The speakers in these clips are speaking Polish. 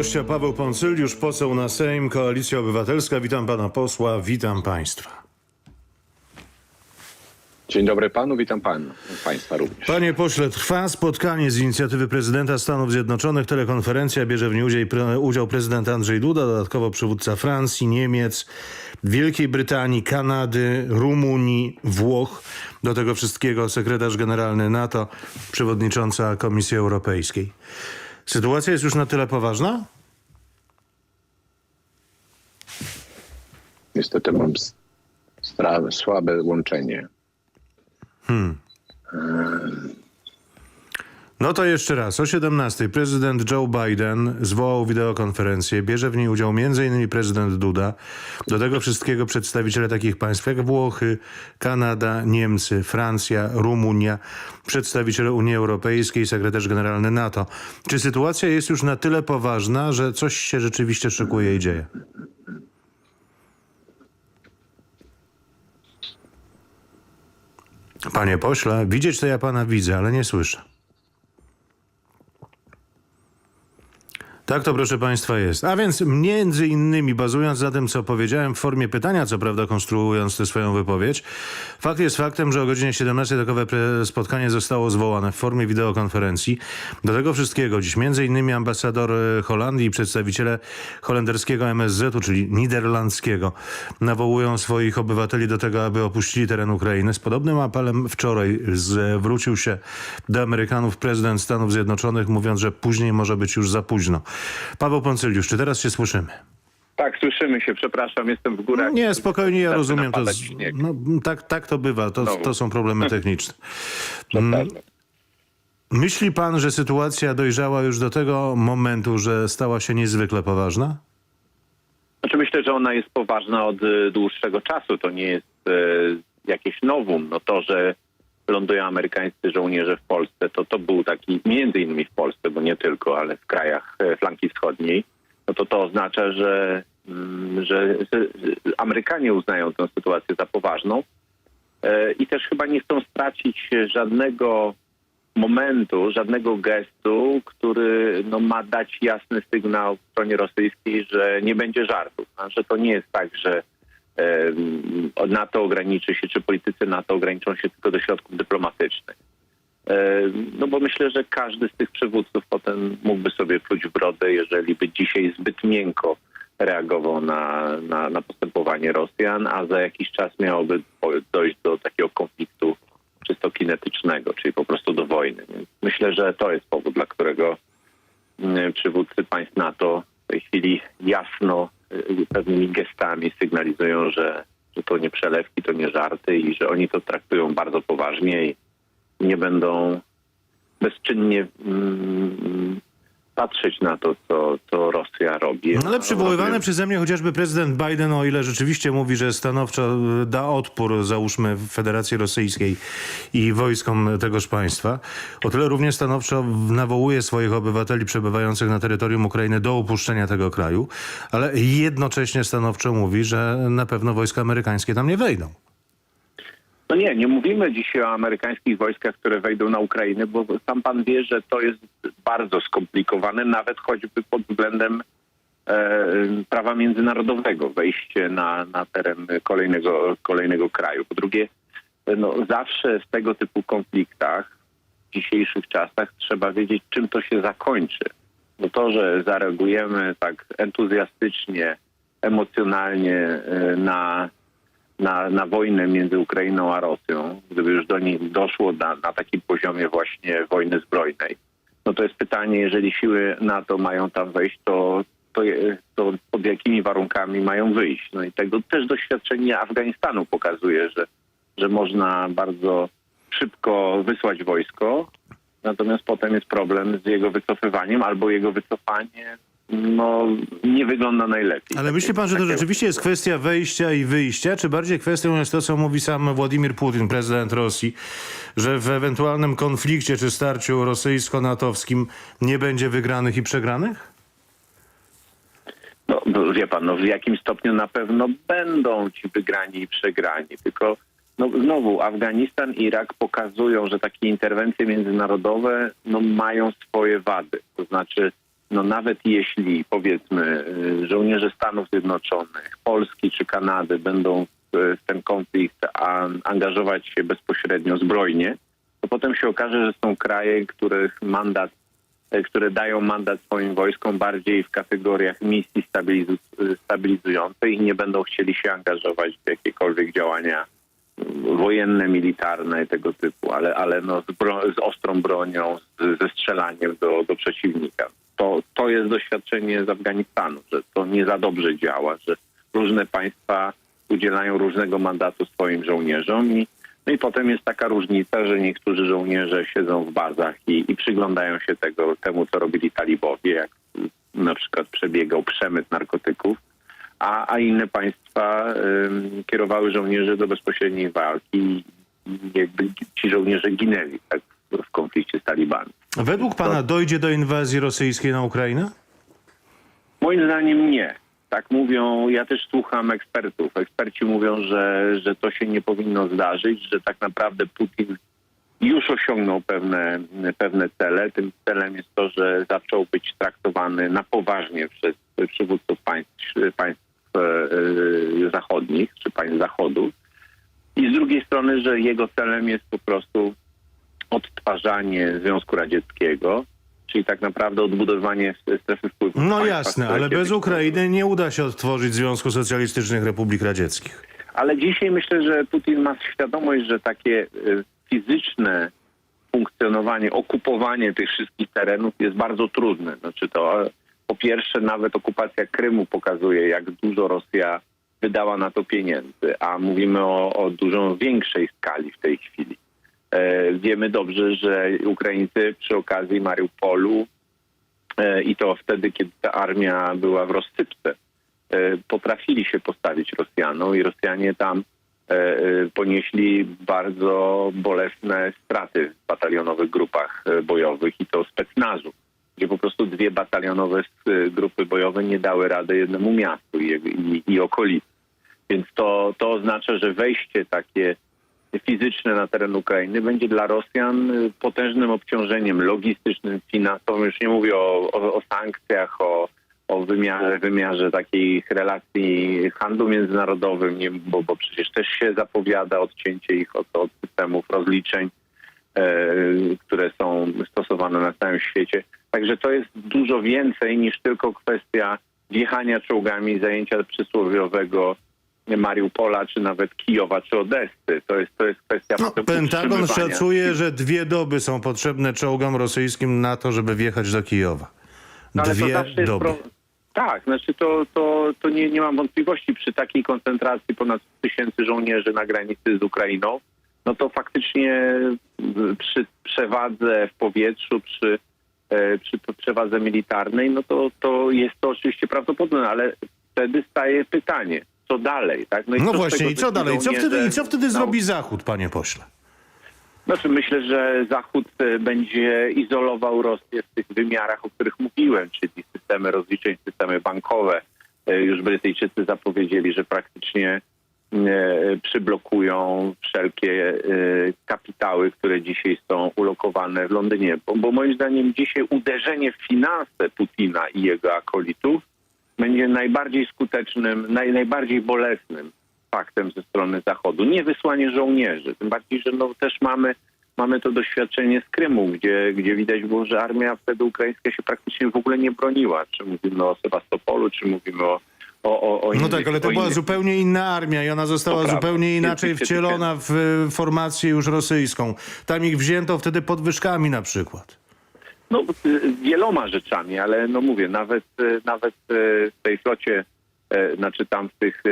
Gościa Paweł Poncyliusz, poseł na Sejm, Koalicja Obywatelska. Witam pana posła, witam państwa. Dzień dobry panu, witam pan, państwa również. Panie pośle, trwa spotkanie z inicjatywy prezydenta Stanów Zjednoczonych. Telekonferencja bierze w niej udział, udział prezydent Andrzej Duda, dodatkowo przywódca Francji, Niemiec, Wielkiej Brytanii, Kanady, Rumunii, Włoch. Do tego wszystkiego sekretarz generalny NATO, przewodnicząca Komisji Europejskiej. Sytuacja jest już na tyle poważna? Niestety mam s- stra- słabe łączenie. No to jeszcze raz. O 17 prezydent Joe Biden zwołał wideokonferencję. Bierze w niej udział m.in. prezydent Duda. Do tego wszystkiego przedstawiciele takich państw jak Włochy, Kanada, Niemcy, Francja, Rumunia, przedstawiciele Unii Europejskiej, sekretarz generalny NATO. Czy sytuacja jest już na tyle poważna, że coś się rzeczywiście szykuje i dzieje? Panie pośle, widzieć to ja pana widzę, ale nie słyszę. Tak to proszę Państwa jest. A więc między innymi bazując na tym, co powiedziałem w formie pytania, co prawda konstruując tę swoją wypowiedź, fakt jest faktem, że o godzinie 17 takowe spotkanie zostało zwołane w formie wideokonferencji. Do tego wszystkiego dziś między innymi ambasador e, Holandii i przedstawiciele holenderskiego MSZ-u, czyli niderlandzkiego, nawołują swoich obywateli do tego, aby opuścili teren Ukrainy. Z podobnym apelem wczoraj zwrócił się do Amerykanów prezydent Stanów Zjednoczonych, mówiąc, że później może być już za późno. Paweł Poncyliusz, czy teraz się słyszymy? Tak, słyszymy się, przepraszam, jestem w górach. Nie, spokojnie, ja rozumiem to. Z, no, tak, tak to bywa, to, Znowu. to są problemy techniczne. Przepraszam. Myśli pan, że sytuacja dojrzała już do tego momentu, że stała się niezwykle poważna? Znaczy myślę, że ona jest poważna od e, dłuższego czasu. To nie jest e, jakieś nowum. No to, że lądują amerykańscy żołnierze w Polsce, to to był taki, między innymi w Polsce, bo nie tylko, ale w krajach e, flanki wschodniej, no to to oznacza, że, mm, że, że Amerykanie uznają tę sytuację za poważną e, i też chyba nie chcą stracić żadnego momentu, żadnego gestu, który no, ma dać jasny sygnał stronie rosyjskiej, że nie będzie żartów, że to nie jest tak, że NATO ograniczy się, czy politycy NATO ograniczą się tylko do środków dyplomatycznych. No bo myślę, że każdy z tych przywódców potem mógłby sobie pluć w brodę, jeżeli by dzisiaj zbyt miękko reagował na, na, na postępowanie Rosjan, a za jakiś czas miałoby dojść do takiego konfliktu czysto kinetycznego, czyli po prostu do wojny. Myślę, że to jest powód, dla którego mm, przywódcy państw NATO w tej chwili jasno pewnymi gestami sygnalizują, że, że to nie przelewki, to nie żarty i że oni to traktują bardzo poważnie i nie będą bezczynnie mm, patrzeć na to, co, co Rosja robi. No, ale przywoływany przeze mnie chociażby prezydent Biden, o ile rzeczywiście mówi, że stanowczo da odpór, załóżmy, Federacji Rosyjskiej i wojskom tegoż państwa, o tyle również stanowczo nawołuje swoich obywateli przebywających na terytorium Ukrainy do opuszczenia tego kraju, ale jednocześnie stanowczo mówi, że na pewno wojska amerykańskie tam nie wejdą. No nie, nie mówimy dzisiaj o amerykańskich wojskach, które wejdą na Ukrainę, bo sam pan wie, że to jest bardzo skomplikowane, nawet choćby pod względem e, prawa międzynarodowego, wejście na, na teren kolejnego, kolejnego kraju. Po drugie, no, zawsze w tego typu konfliktach w dzisiejszych czasach trzeba wiedzieć, czym to się zakończy. Bo to, że zareagujemy tak entuzjastycznie, emocjonalnie e, na na, na wojnę między Ukrainą a Rosją, gdyby już do niej doszło na, na takim poziomie właśnie wojny zbrojnej, no to jest pytanie, jeżeli siły NATO mają tam wejść, to, to, to pod jakimi warunkami mają wyjść. No i tego też doświadczenie Afganistanu pokazuje, że, że można bardzo szybko wysłać wojsko, natomiast potem jest problem z jego wycofywaniem albo jego wycofanie no, nie wygląda najlepiej. Ale myśli pan, że to rzeczywiście jest kwestia wejścia i wyjścia, czy bardziej kwestią jest to, co mówi sam Władimir Putin, prezydent Rosji, że w ewentualnym konflikcie czy starciu rosyjsko-natowskim nie będzie wygranych i przegranych? No, no, wie pan, no, w jakim stopniu na pewno będą ci wygrani i przegrani. Tylko no, znowu Afganistan i Irak pokazują, że takie interwencje międzynarodowe no, mają swoje wady. To znaczy no nawet jeśli powiedzmy y, żołnierze Stanów Zjednoczonych, Polski czy Kanady będą w, ten konflikt angażować się bezpośrednio zbrojnie, to potem się okaże, że są kraje, których mandat, e, które dają mandat swoim wojskom bardziej w kategoriach misji stabilizu- stabilizującej i nie będą chcieli się angażować w jakiekolwiek działania wojenne, militarne tego typu, ale, ale no z, z ostrą bronią, z, ze strzelaniem do, do przeciwnika. To, to jest doświadczenie z Afganistanu, że to nie za dobrze działa, że różne państwa udzielają różnego mandatu swoim żołnierzom i, no i potem jest taka różnica, że niektórzy żołnierze siedzą w bazach i, i przyglądają się tego, temu, co robili talibowie, jak na przykład przebiegał przemyt narkotyków, a, a inne państwa ym, kierowały żołnierzy do bezpośredniej walki i jakby ci żołnierze ginęli tak, w konflikcie z talibami. Według pana dojdzie do inwazji rosyjskiej na Ukrainę? Moim zdaniem nie. Tak mówią, ja też słucham ekspertów. Eksperci mówią, że, że to się nie powinno zdarzyć, że tak naprawdę Putin już osiągnął pewne, pewne cele. Tym celem jest to, że zaczął być traktowany na poważnie przez przywódców państw, państw e, e, zachodnich czy państw zachodu. I z drugiej strony, że jego celem jest po prostu odtwarzanie Związku Radzieckiego, czyli tak naprawdę odbudowanie strefy wpływów. No państwa, jasne, ale bez Ukrainy nie uda się odtworzyć Związku Socjalistycznych Republik Radzieckich. Ale dzisiaj myślę, że Putin ma świadomość, że takie y, fizyczne funkcjonowanie, okupowanie tych wszystkich terenów jest bardzo trudne. Znaczy to e, po pierwsze nawet okupacja Krymu pokazuje, jak dużo Rosja wydała na to pieniędzy, a mówimy o, o dużo większej skali w tej chwili. E, wiemy dobrze, że Ukraińcy przy okazji Mariupolu e, i to wtedy, kiedy ta armia była w rozsypce, e, potrafili się postawić Rosjanom i Rosjanie tam ponieśli bardzo bolesne straty w batalionowych grupach bojowych i to specnazu, gdzie po prostu dwie batalionowe grupy bojowe nie dały rady jednemu miastu i, i, i okolicy. Więc to, to oznacza, że wejście takie fizyczne na teren Ukrainy będzie dla Rosjan y, potężnym obciążeniem logistycznym, finansowym. Już nie mówię o, o, o sankcjach, o, o wymiarze, wymiarze takich relacji handlu międzynarodowym, nie, bo, bo przecież też się zapowiada odcięcie ich od, od systemów rozliczeń, e, które są stosowane na całym świecie. Także to jest dużo więcej niż tylko kwestia wjechania czołgami, zajęcia przysłowiowego Mariupola, czy nawet Kijowa, czy Odessy. To jest, to jest kwestia No, Pentagon szacuje, że dwie doby są potrzebne czołgom rosyjskim na to, żeby wjechać do Kijowa. No, Dwie zawsze jest doby. Tak, znaczy to, to, to nie, nie mam wątpliwości przy takiej koncentracji ponad tysięcy żołnierzy na granicy z Ukrainą, no to faktycznie przy przewadze w powietrzu, przy, e, przy przewadze militarnej, no to, to jest to oczywiście prawdopodobne, ale wtedy staje pytanie, co dalej, tak? i No co właśnie, i co dalej? Co wtedy, I co wtedy no, zrobi Zachód, panie pośle? Znaczy myślę, że Zachód e, będzie izolował Rosję w tych wymiarach, o których mówiłem, czyli systemy rozliczeń, systemy bankowe. E, Już Brytyjczycy zapowiedzieli, że praktycznie e, przyblokują wszelkie kapitały, które dzisiaj są ulokowane w Londynie. Bo, bo moim zdaniem dzisiaj uderzenie w finanse Putina i jego akolitów będzie najbardziej skutecznym, naj, najbardziej bolesnym faktem ze strony Zachodu. Nie wysłanie żołnierzy. Tym bardziej, że no też mamy, mamy to doświadczenie z Krymu, gdzie, gdzie widać było, że armia wtedy ukraińska się praktycznie w ogóle nie broniła. Czy mówimy o Sewastopolu, czy mówimy o, o, o, o No innych, tak, ale to była innych zupełnie inna armia i ona została To prawda. zupełnie inaczej wcielona w e, formację już rosyjską. Tam ich wzięto wtedy podwyżkami na przykład. No, y, wieloma rzeczami, ale no mówię, nawet, y, nawet y, w tej flocie, znaczy tam w tych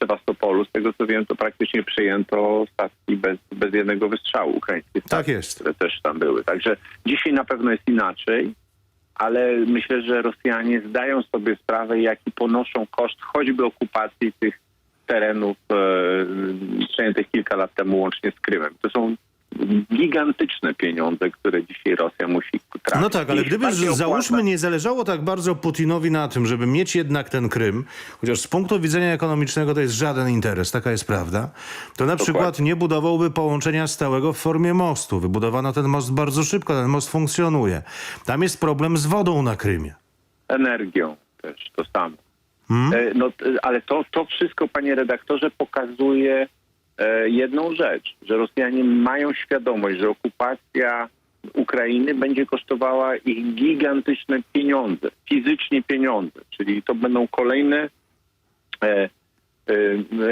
Sewastopolu, z tego co wiem, to praktycznie przejęto statki bez, bez jednego wystrzału ukraińskie statki, Tak jest. które też tam były. Także dzisiaj na pewno jest inaczej, ale myślę, że Rosjanie zdają sobie sprawę, jaki ponoszą koszt choćby okupacji tych terenów e, przejętych kilka lat temu łącznie z Krymem. To są gigantyczne pieniądze, które dzisiaj Rosja musi trafić. No tak, ale gdyby załóżmy nie zależało tak bardzo Putinowi na tym, żeby mieć jednak ten Krym, chociaż z punktu widzenia ekonomicznego to jest żaden interes, taka jest prawda, to na przykład nie budowałby połączenia stałego w formie mostu. Wybudowano ten most bardzo szybko, ten most funkcjonuje. Tam jest problem z wodą na Krymie. energią też to samo. Hmm? E, No, ale to, to wszystko, panie redaktorze, pokazuje jedną rzecz, że Rosjanie mają świadomość, że okupacja Ukrainy będzie kosztowała ich gigantyczne pieniądze, fizycznie pieniądze, czyli to będą kolejne e, e,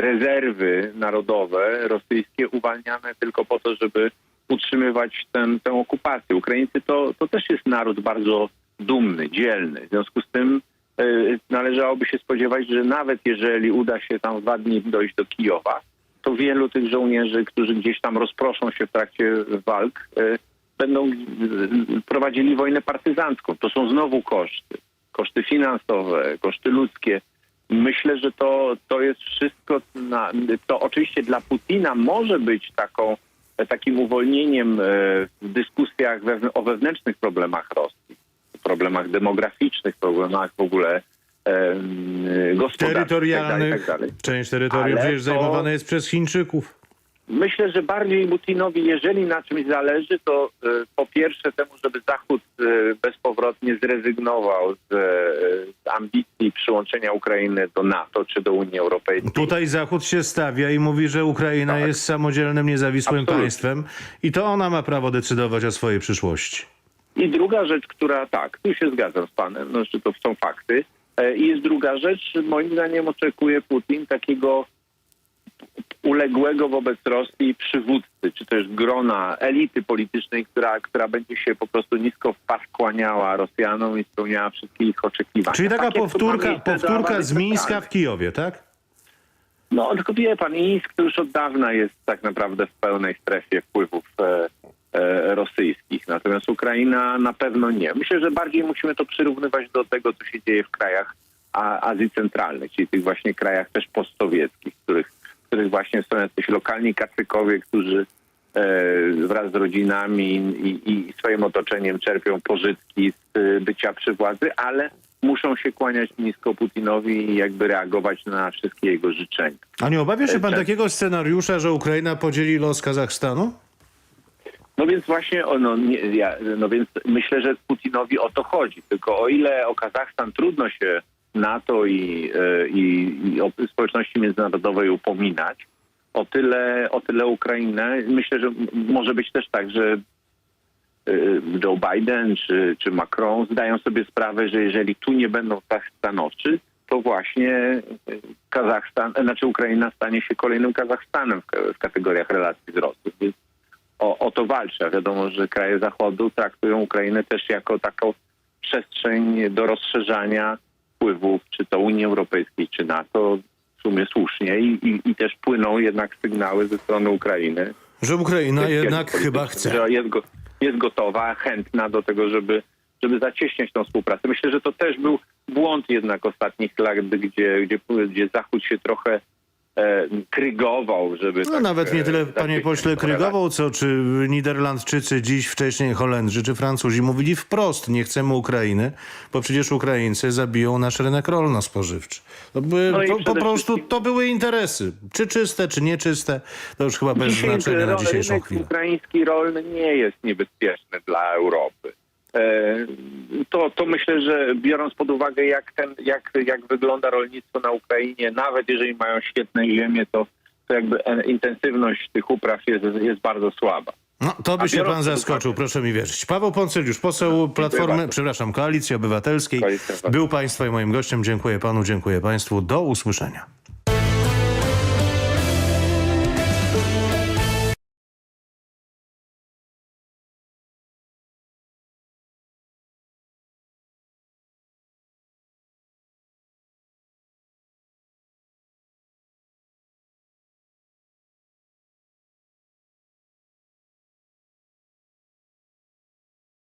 rezerwy narodowe rosyjskie uwalniane tylko po to, żeby utrzymywać ten, tę okupację. Ukraińcy to, to też jest naród bardzo dumny, dzielny. W związku z tym e, należałoby się spodziewać, że nawet jeżeli uda się tam dwa dni dojść do Kijowa, to wielu tych żołnierzy, którzy gdzieś tam rozproszą się w trakcie walk, e, będą e, prowadzili wojnę partyzancką. To są znowu koszty. Koszty finansowe, koszty ludzkie. Myślę, że to, to jest wszystko, na, to oczywiście dla Putina może być taką, takim uwolnieniem e, w dyskusjach o wewnętrznych problemach Rosji, problemach demograficznych, problemach w ogóle e, gospodarczych Terytorialnych, itd. itd. część terytorium Ale przecież to- zajmowane jest przez Chińczyków. Myślę, że bardziej Putinowi, jeżeli na czymś zależy, to e, po pierwsze temu, żeby Zachód e, bezpowrotnie zrezygnował z, e, z ambicji przyłączenia Ukrainy do NATO czy do Unii Europejskiej. Tutaj Zachód się stawia i mówi, że Ukraina Tak. jest samodzielnym, niezawisłym Absolutnie. państwem i to ona ma prawo decydować o swojej przyszłości. I druga rzecz, która tak, tu się zgadzam z panem, no, że to są fakty. E, I jest druga rzecz, moim zdaniem oczekuje Putin takiego uległego wobec Rosji przywódcy, czy też grona elity politycznej, która, która będzie się po prostu nisko w pas kłaniała Rosjanom i spełniała wszystkie ich oczekiwania. Czyli taka Tak powtórka, powtórka z Mińska w. Kijowie, tak? No, tylko wie pan, Mińsk to już od dawna jest tak naprawdę w pełnej strefie wpływów e, e, rosyjskich. Natomiast Ukraina na pewno nie. Myślę, że bardziej musimy to przyrównywać do tego, co się dzieje w krajach Azji Centralnej, czyli tych właśnie krajach też postsowieckich, w których, których właśnie są jacyś lokalni kacykowie, którzy e, wraz z rodzinami i, i swoim otoczeniem czerpią pożytki z e, bycia przy władzy, ale muszą się kłaniać nisko Putinowi i jakby reagować na wszystkie jego życzenia. A nie obawia się pan Tak. takiego scenariusza, że Ukraina podzieli los Kazachstanu? No więc właśnie, no, nie, ja, no więc myślę, że Putinowi o to chodzi. Tylko o ile o Kazachstan trudno się NATO i, e, i, i o społeczności międzynarodowej upominać, o tyle, o tyle Ukrainę. Myślę, że może być też tak, że e, Joe Biden czy, czy Macron zdają sobie sprawę, że jeżeli tu nie będą tak stanowczy, to właśnie e, Kazachstan, znaczy Ukraina stanie się kolejnym Kazachstanem w, w kategoriach relacji z Rosją. Więc o, o to walczy. Wiadomo, że kraje Zachodu traktują Ukrainę też jako taką przestrzeń do rozszerzania wpływów, czy to Unii Europejskiej, czy NATO, w sumie słusznie i, i, i też płyną jednak sygnały ze strony Ukrainy. Że Ukraina jednak chyba chce. Że jest, go, jest gotowa, chętna do tego, żeby, żeby zacieśniać tą współpracę. Myślę, że to też był błąd jednak ostatnich lat, gdzie, gdzie, gdzie Zachód się trochę e, krygował, żeby No tak, nawet nie e, tyle, panie zacieśniać pośle, krygował, co czy Niderlandczycy, dziś wcześniej Holendrzy czy Francuzi mówili wprost, nie chcemy Ukrainy, bo przecież Ukraińcy zabiją nasz rynek rolno-spożywczy. To, były, No i po, po prostu wszystkim- to były interesy. Czy czyste, czy nieczyste, to już chyba bez Dzisiaj znaczenia na dzisiejszą rynek chwilę. ukraiński rolny nie jest niebezpieczny dla Europy. E, To, to myślę, że biorąc pod uwagę, jak, ten, jak, jak wygląda rolnictwo na Ukrainie, nawet jeżeli mają świetne ziemie, to, to jakby intensywność tych upraw jest, jest bardzo słaba. No, to by się pan zaskoczył, proszę mi wierzyć. Paweł Poncyliusz, poseł Platformy, bardzo. przepraszam, Koalicji Obywatelskiej, Koalicja był państwa i moim gościem. Dziękuję panu, dziękuję państwu. Do usłyszenia.